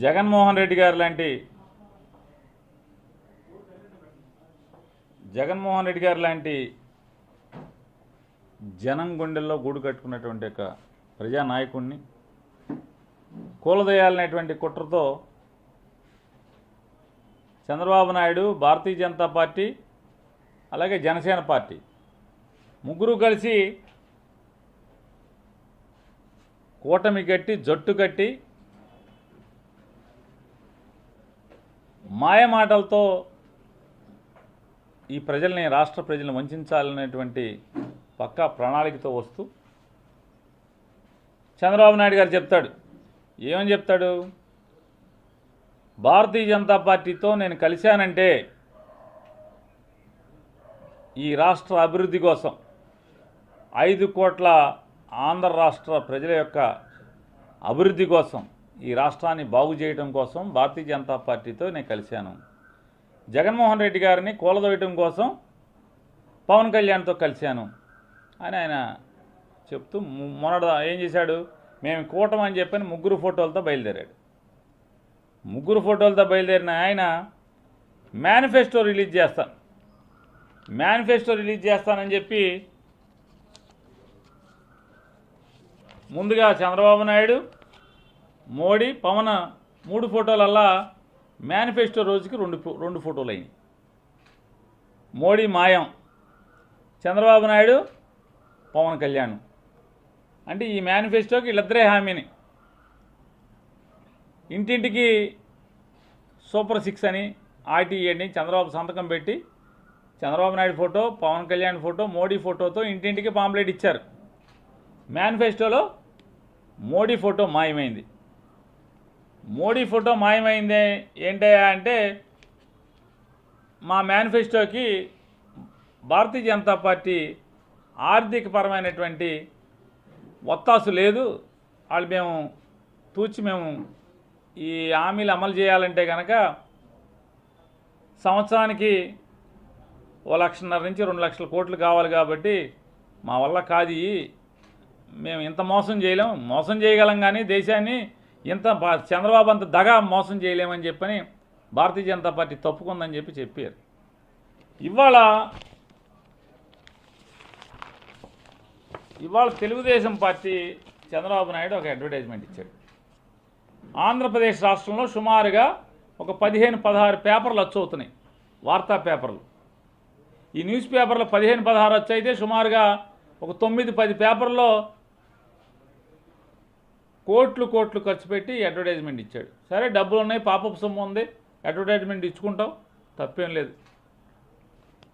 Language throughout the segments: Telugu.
జగన్మోహన్ రెడ్డి గారు లాంటి జగన్మోహన్ రెడ్డి గారు లాంటి జనం గుండెల్లో గూడు కట్టుకున్నటువంటి ఒక ప్రజానాయకుడిని కూలదయాలనేటువంటి కుట్రతో చంద్రబాబు నాయుడు భారతీయ జనతా పార్టీ అలాగే జనసేన పార్టీ ముగ్గురు కలిసి కూటమి కట్టి జట్టు కట్టి మాయమాటలతో ఈ ప్రజల్ని రాష్ట్ర ప్రజలను వంచాలనేటువంటి పక్కా ప్రణాళికతో వస్తూ చంద్రబాబు నాయుడు గారు చెప్తాడు. ఏమని చెప్తాడు? భారతీయ జనతా పార్టీతో నేను కలిశానంటే ఈ రాష్ట్ర అభివృద్ధి కోసం ఐదు కోట్ల ఆంధ్ర రాష్ట్ర ప్రజల యొక్క అభివృద్ధి కోసం ఈ రాష్ట్రాన్ని బాగు చేయడం కోసం భారతీయ జనతా పార్టీతో నేను కలిశాను. జగన్మోహన్ రెడ్డి గారిని కూలదోయటం కోసం పవన్ కళ్యాణ్తో కలిశాను. అని ఆయన చెప్తూ మొన్నడ ఏం చేశాడు? మేము కూటమి అని చెప్పని ముగ్గురు ఫోటోలతో బయలుదేరాడు. ముగ్గురు ఫోటోలతో బయలుదేరిన ఆయన మేనిఫెస్టో రిలీజ్ చేస్తాను మేనిఫెస్టో రిలీజ్ చేస్తానని చెప్పి ముందుగా చంద్రబాబు నాయుడు మోడీ పవన్ మూడు ఫోటోలల్లా మేనిఫెస్టో రోజుకి రెండు ఫో- రెండు ఫోటోలు అయినాయి మోడీ మాయం చంద్రబాబు నాయుడు పవన్ కళ్యాణ్. అంటే ఈ మేనిఫెస్టోకి వీళ్ళిద్దరే హామీని. ఇంటింటికి సూపర్ సిక్స్ అని ఆర్టీఈ అని చంద్రబాబు సంతకం పెట్టి చంద్రబాబు నాయుడు ఫోటో పవన్ కళ్యాణ్ ఫోటో మోడీ ఫోటోతో ఇంటింటికి పాంప్లెట్ ఇచ్చారు. మేనిఫెస్టోలో మోడీ ఫోటో మాయమైంది. మోడీ ఫోటో మాయమైంది ఏంటయ్యా అంటే మా మేనిఫెస్టోకి భారతీయ జనతా పార్టీ ఆర్థికపరమైనటువంటి ఒత్తాసు లేదు. వాళ్ళు మేము తూచి మేము ఈ హామీలు అమలు చేయాలంటే కనుక సంవత్సరానికి ఓ లక్షన్నర నుంచి రెండు లక్షల కోట్లు కావాలి కాబట్టి మా వల్ల కాదు మేము ఇంత మోసం చేయలేం. మోసం చేయగలం కానీ దేశాన్ని ఇంత చంద్రబాబు అంత దగా మోసం చేయలేమని చెప్పని భారతీయ జనతా పార్టీ తప్పుకుందని చెప్పి చెప్పారు. ఇవాళ ఇవాళ తెలుగుదేశం పార్టీ చంద్రబాబు నాయుడు ఒక అడ్వర్టైజ్మెంట్ ఇచ్చాడు. ఆంధ్రప్రదేశ్ రాష్ట్రంలో సుమారుగా ఒక పదిహేను పదహారు పేపర్లు వచ్చవుతున్నాయి వార్తా పేపర్లు. ఈ న్యూస్ పేపర్లో పదిహేను పదహారు వచ్చైతే సుమారుగా ఒక తొమ్మిది పది పేపర్లో కోట్లు కోట్లు ఖర్చు పెట్టి అడ్వర్టైజ్మెంట్ ఇచ్చాడు. సరే డబ్బులు ఉన్నాయి పాపపు సొమ్ము ఉంది అడ్వర్టైజ్మెంట్ ఇచ్చుకుంటాం తప్పేం లేదు.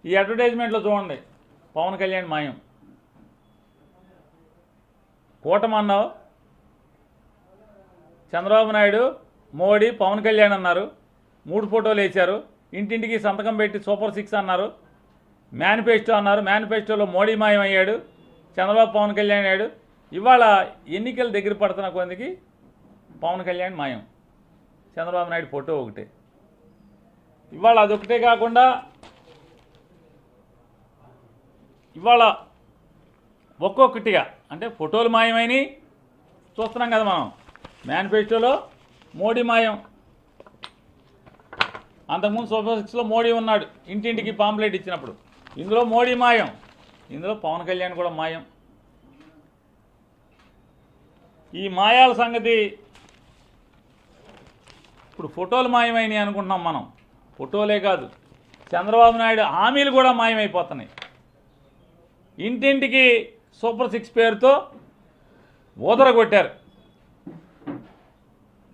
ఈ అడ్వర్టైజ్మెంట్లో చూడండి పవన్ కళ్యాణ్ మాయం. కూటమన్నావు? చంద్రబాబు నాయుడు మోడీ పవన్ కళ్యాణ్ అన్నారు మూడు ఫోటోలు వేశారు ఇంటింటికి సంతకం పెట్టి సూపర్ సిక్స్ అన్నారు మేనిఫెస్టో అన్నారు మేనిఫెస్టోలో మోడీ మాయం అయ్యాడు చంద్రబాబు పవన్ కళ్యాణ్ అయ్యాడు ఇవాళ ఎన్నికలు దగ్గర పడుతున్న కొందికి పవన్ కళ్యాణ్ మాయం. చంద్రబాబు నాయుడు ఫోటో ఒకటే. ఇవాళ అదొకటే కాకుండా ఇవాళ ఒక్కొక్కటిగా అంటే ఫోటోలు మాయమైనవి చూస్తున్నాం కదా మనం మేనిఫెస్టోలో మోడీ మాయం. అంతకుముందు సూపర్ సిక్స్లో మోడీ ఉన్నాడు. ఇంటింటికి పాంప్లెట్ ఇచ్చినప్పుడు. ఇందులో మోడీ మాయం. ఇందులో పవన్ కళ్యాణ్ కూడా మాయం. ఈ మాయాల సంగతి ఇప్పుడు ఫోటోలు మాయమైనవి అనుకుంటున్నాం మనం. ఫోటోలే కాదు. చంద్రబాబు నాయుడు హామీలు కూడా మాయమైపోతున్నాయి. ఇంటింటికి సూపర్ సిక్స్ పేరుతో ఊదర కొట్టారు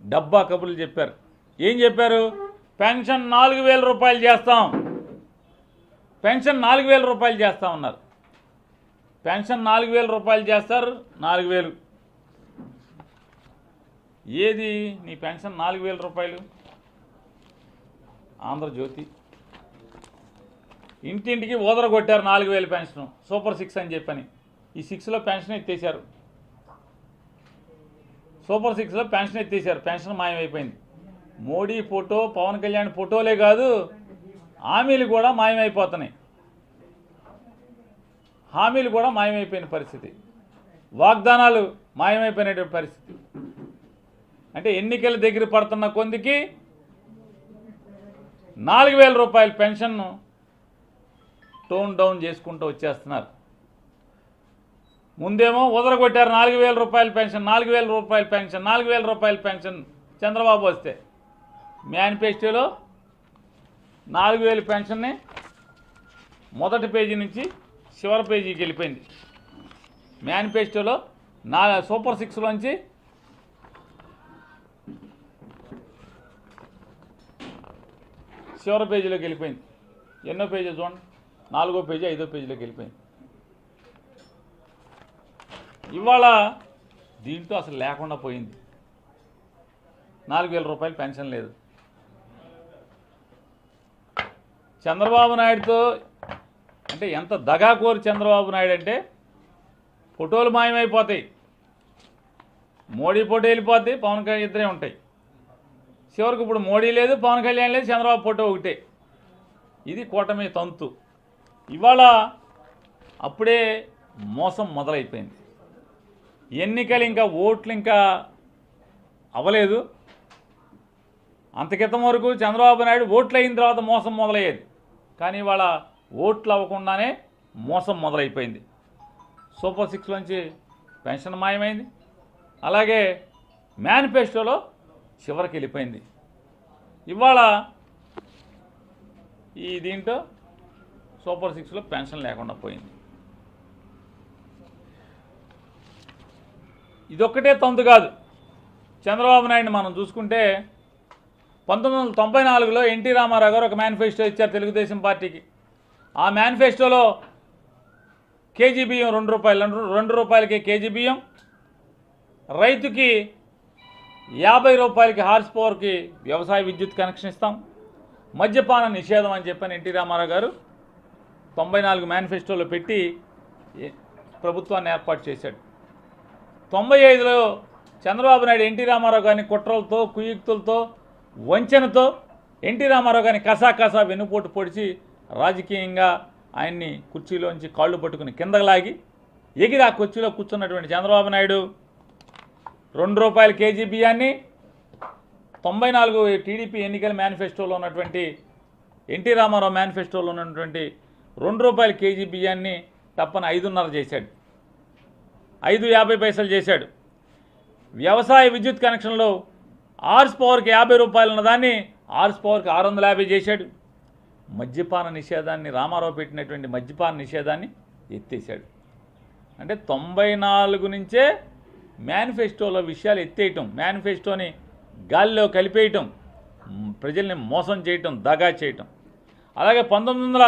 డబ్బా కబుర్లు చెప్పారు. ఏం చెప్పారు? పెన్షన్ నాలుగు వేల రూపాయలు చేస్తాం. పెన్షన్ నాలుగు వేల రూపాయలు చేస్తామన్నారు. పెన్షన్ నాలుగు వేల రూపాయలు చేస్తారు నాలుగు వేలు ఏది? నీ పెన్షన్ నాలుగు వేల రూపాయలు. ఆంధ్రజ్యోతి. ఇంటింటికి ఓదర కొట్టారు నాలుగు వేల పెన్షన్. సూపర్ సిక్స్ అని చెప్పని. ఈ సిక్స్లో పెన్షన్ ఎత్తేసారు సూపర్ సిక్స్లో పెన్షన్ ఎత్తేసారు పెన్షన్ మాయమైపోయింది. మోడీ ఫోటో పవన్ కళ్యాణ్ ఫోటోలే కాదు హామీలు కూడా మాయమైపోతున్నాయి. హామీలు కూడా మాయమైపోయిన పరిస్థితి. వాగ్దానాలు మాయమైపోయినటువంటి పరిస్థితి. అంటే ఎన్నికల దగ్గర పడుతున్న కొందికి నాలుగు వేల రూపాయల పెన్షన్ను టోన్ డౌన్ చేసుకుంటూ వచ్చేస్తున్నారు. ముందేమో ఉదరగొట్టారు నాలుగు వేల రూపాయల పెన్షన్ నాలుగు వేల రూపాయల పెన్షన్ నాలుగు వేల రూపాయల పెన్షన్. చంద్రబాబు వస్తే మేనిఫెస్టోలో నాలుగు వేల పెన్షన్ని మొదటి పేజీ నుంచి చివరి పేజీకి వెళ్ళిపోయింది. మేనిఫెస్టోలో నా సూపర్ సిక్స్లోంచి చివరి పేజీలోకి వెళ్ళిపోయింది. ఎన్నో పేజీ చూడండి. నాలుగో పేజీ ఐదో పేజీలోకి వెళ్ళిపోయింది. ఇవాళ దీంతో అసలు లేకుండా పోయింది. నాలుగు వేల రూపాయలు పెన్షన్ లేదు. చంద్రబాబు నాయుడుతో అంటే ఎంత దగాకోరు చంద్రబాబు నాయుడు అంటే ఫోటోలు మాయమైపోతాయి. మోడీ ఫోటో వెళ్ళిపోతాయి పవన్ కళ్యాణ్ ఇద్దరే ఉంటాయి. చివరికి ఇప్పుడు మోడీ లేదు పవన్ కళ్యాణ్ లేదు చంద్రబాబు ఫోటో ఒకటే. ఇది కూటమి తంతు. ఇవాళ అప్పుడే మోసం మొదలైపోయింది. ఎన్నికలు ఇంకా ఓట్లు ఇంకా అవ్వలేదు. అంతకితం వరకు చంద్రబాబు నాయుడు ఓట్లు అయిన తర్వాత మోసం మొదలయ్యేది. కానీ ఇవాళ ఓట్లు అవ్వకుండానే మోసం మొదలైపోయింది. సూపర్ సిక్స్ నుంచి పెన్షన్ మాయమైంది. అలాగే మేనిఫెస్టోలో చివరికి వెళ్ళిపోయింది. ఇవాళ ఈ దీంట్లో సూపర్ సిక్స్లో పెన్షన్ లేకుండా పోయింది. ఇదొక్కటే తంతు కాదు. చంద్రబాబు నాయుడు మనం చూసుకుంటే పంతొమ్మిది వందల తొంభై నాలుగులో ఎన్టీ రామారావు గారు ఒక మేనిఫెస్టో ఇచ్చారు తెలుగుదేశం పార్టీకి. ఆ మేనిఫెస్టోలో కేజీ బియ్యం రెండు రూపాయలు రెండు- రెండు రూపాయలకి కేజీ బియ్యం. రైతుకి యాభై రూపాయలకి హార్స్ పవర్కి వ్యవసాయ విద్యుత్ కనెక్షన్ ఇస్తాం. మద్యపాన నిషేధం అని చెప్పని ఎన్టీ రామారావు గారు తొంభై నాలుగు మేనిఫెస్టోలో పెట్టి ప్రభుత్వాన్ని ఏర్పాటు చేశాడు. తొంభై ఐదులో చంద్రబాబు నాయుడు ఎన్టీ రామారావు గారిని కుట్రలతో కుయుక్తులతో వంచనతో ఎన్టీ రామారావు గారిని కసా కసా వెన్నుపోటు పొడిచి రాజకీయంగా ఆయన్ని కుర్చీలోంచి కాళ్ళు పట్టుకుని కిందకు లాగి ఎగిరి ఆ కుర్చీలో కూర్చున్నటువంటి చంద్రబాబు నాయుడు రెండు రూపాయల కేజీ బియ్యాన్ని తొంభై నాలుగు టీడీపీ ఎన్నికల మేనిఫెస్టోలో ఉన్నటువంటి ఎన్టీ రామారావు మేనిఫెస్టోలో ఉన్నటువంటి రెండు రూపాయల కేజీ బియ్యాన్ని తప్పని ఐదున్నర చేశాడు. ఐదు యాభై పైసలు చేశాడు. వ్యవసాయ విద్యుత్ కనెక్షన్లో ఆర్స్ పవర్కి యాభై రూపాయలు ఉన్నదాన్ని ఆర్స్ పవర్కి ఆరు వందల యాభై చేశాడు. మద్యపాన నిషేధాన్ని రామారావు పెట్టినటువంటి మద్యపాన నిషేధాన్ని ఎత్తేసాడు అంటే తొంభై నాలుగు నుంచే మేనిఫెస్టోలో విషయాలు ఎత్తేయటం మేనిఫెస్టోని గాలిలో కలిపేయటం ప్రజల్ని మోసం చేయటం దగా చేయటం. అలాగే పంతొమ్మిది వందల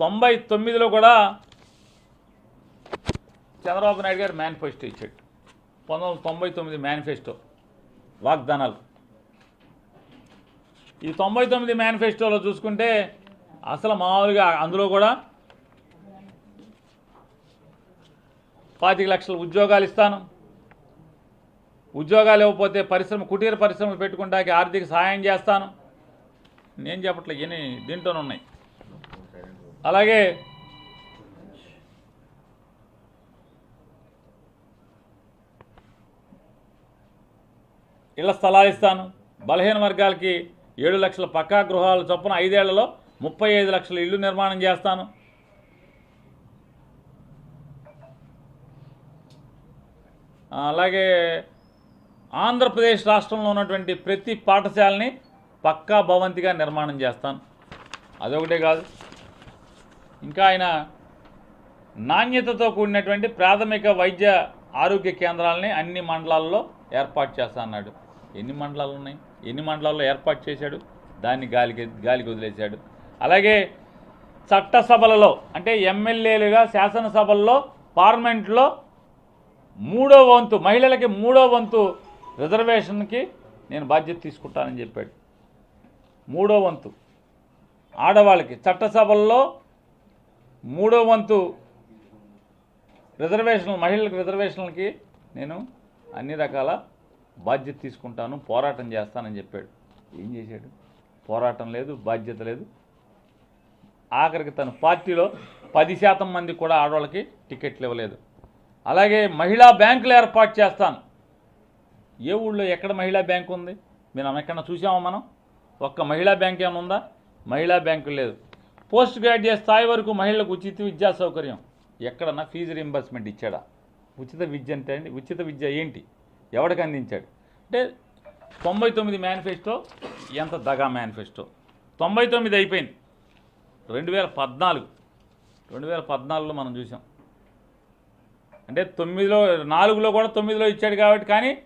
తొంభై తొమ్మిదిలో కూడా చంద్రబాబు నాయుడు గారు మేనిఫెస్టో ఇచ్చాడు. పంతొమ్మిది వందల తొంభై తొమ్మిది మేనిఫెస్టో వాగ్దానాలు. ఈ తొంభై తొమ్మిది మేనిఫెస్టోలో చూసుకుంటే అసలు మామూలుగా అందులో కూడా పాతిక లక్షల ఉద్యోగాలు ఇస్తాను ఉద్యోగాలు ఇవ్వకపోతే పరిశ్రమ కుటీర పరిశ్రమలు పెట్టుకుంటాకి ఆర్థిక సహాయం చేస్తాను. నేను చెప్పట్లే ఇవన్నీ దీంట్లోనే ఉన్నాయి. అలాగే ఇళ్ళ స్థలాలు ఇస్తాను. బలహీన వర్గాలకి ఏడు లక్షల పక్కా గృహాలు చొప్పున ఐదేళ్ళలో ముప్పై ఐదు లక్షల ఇల్లు నిర్మాణం చేస్తాను. అలాగే ఆంధ్రప్రదేశ్ రాష్ట్రంలో ఉన్నటువంటి ప్రతి పాఠశాలని పక్కా భవంతిగా నిర్మాణం చేస్తాను. అదొకటే కాదు. ఇంకా ఆయన నాణ్యతతో కూడినటువంటి ప్రాథమిక వైద్య ఆరోగ్య కేంద్రాలని అన్ని మండలాల్లో ఏర్పాటు చేస్తా అన్నాడు. ఎన్ని మండలాలు ఉన్నాయి? ఎన్ని మండలాల్లో ఏర్పాటు చేశాడు? దాన్ని గాలికి గాలికి వదిలేశాడు. అలాగే చట్టసభలలో అంటే ఎమ్మెల్యేలుగా శాసనసభల్లో పార్లమెంట్లో మూడో వంతు మహిళలకి మూడో వంతు రిజర్వేషన్కి నేను బాధ్యత తీసుకుంటానని చెప్పాడు. మూడో వంతు. ఆడవాళ్ళకి చట్టసభల్లో మూడో వంతు రిజర్వేషన్ మహిళలకు రిజర్వేషన్లకి నేను అన్ని రకాల బాధ్యత తీసుకుంటాను పోరాటం చేస్తానని చెప్పాడు. ఏం చేశాడు? పోరాటం లేదు బాధ్యత లేదు. ఆఖరికి తన పార్టీలో పది శాతం మంది కూడా ఆడవాళ్ళకి టికెట్లు ఇవ్వలేదు. అలాగే మహిళా బ్యాంకులు ఏర్పాటు చేస్తాను. ఏ ఊళ్ళో ఎక్కడ మహిళా బ్యాంక్ ఉంది? మీరు ఎక్కడన్నా చూసామా మనం? ఒక్క మహిళా బ్యాంక్ ఏమైనా ఉందా? మహిళా బ్యాంకు లేదు. పోస్ట్ గ్రాడ్యుయేట్ స్థాయి వరకు మహిళలకు ఉచిత విద్యా సౌకర్యం. ఎక్కడన్నా ఫీజు రింబర్స్మెంట్ ఇచ్చాడా? ఉచిత విద్య అంటే అండి ఉచిత విద్య ఏంటి? ఎవడికి అందించాడు? అంటే తొంభై తొమ్మిది మేనిఫెస్టో ఎంత దగా మేనిఫెస్టో? తొంభై తొమ్మిది అయిపోయింది. రెండు వేల పద్నాలుగు. రెండు వేల పద్నాలుగులో మనం చూసాం. అంటే తొమ్మిదిలో నాలుగులో కూడా తొమ్మిదిలో ఇచ్చాడు కాబట్టి కానీ